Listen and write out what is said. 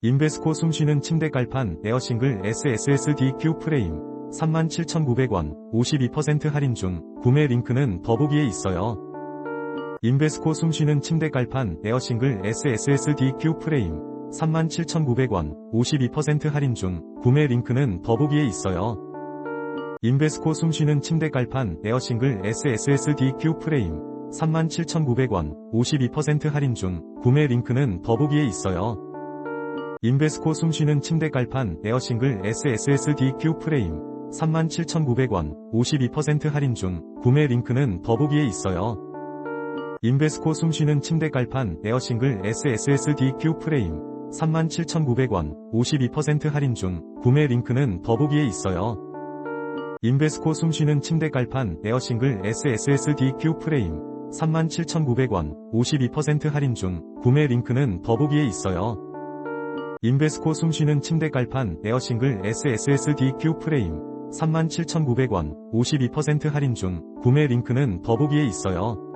인베스코 숨쉬는 침대 깔판 에어싱글 SSSDQ 프레임 37,900원 52% 할인 중 구매 링크는 더보기에 있어요. 인베스코 숨쉬는 침대 깔판 에어싱글 SSSDQ 프레임 37,900원 52% 할인 중 구매 링크는 더보기에 있어요. 인베스코 숨쉬는 침대 깔판 에어싱글 SSSDQ 프레임 37,900원 52% 할인 중 구매 링크는 더보기에 있어요. 인베스코 숨쉬는 침대 깔판 에어싱글 SSSDQ 프레임 37,900원 52% 할인 중 구매 링크는 더보기에 있어요. 인베스코 숨쉬는 침대 깔판 에어싱글 SSSDQ 프레임 37,900원 52% 할인 중 구매 링크는 더보기에 있어요. 인베스코 숨쉬는 침대 깔판 에어싱글 SSSDQ 프레임 37,900원 52% 할인 중 구매 링크는 더보기에 있어요. 인베스코 숨쉬는 침대 깔판 에어싱글 SSSDQ 프레임 37,900원 52% 할인 중 구매 링크는 더보기에 있어요.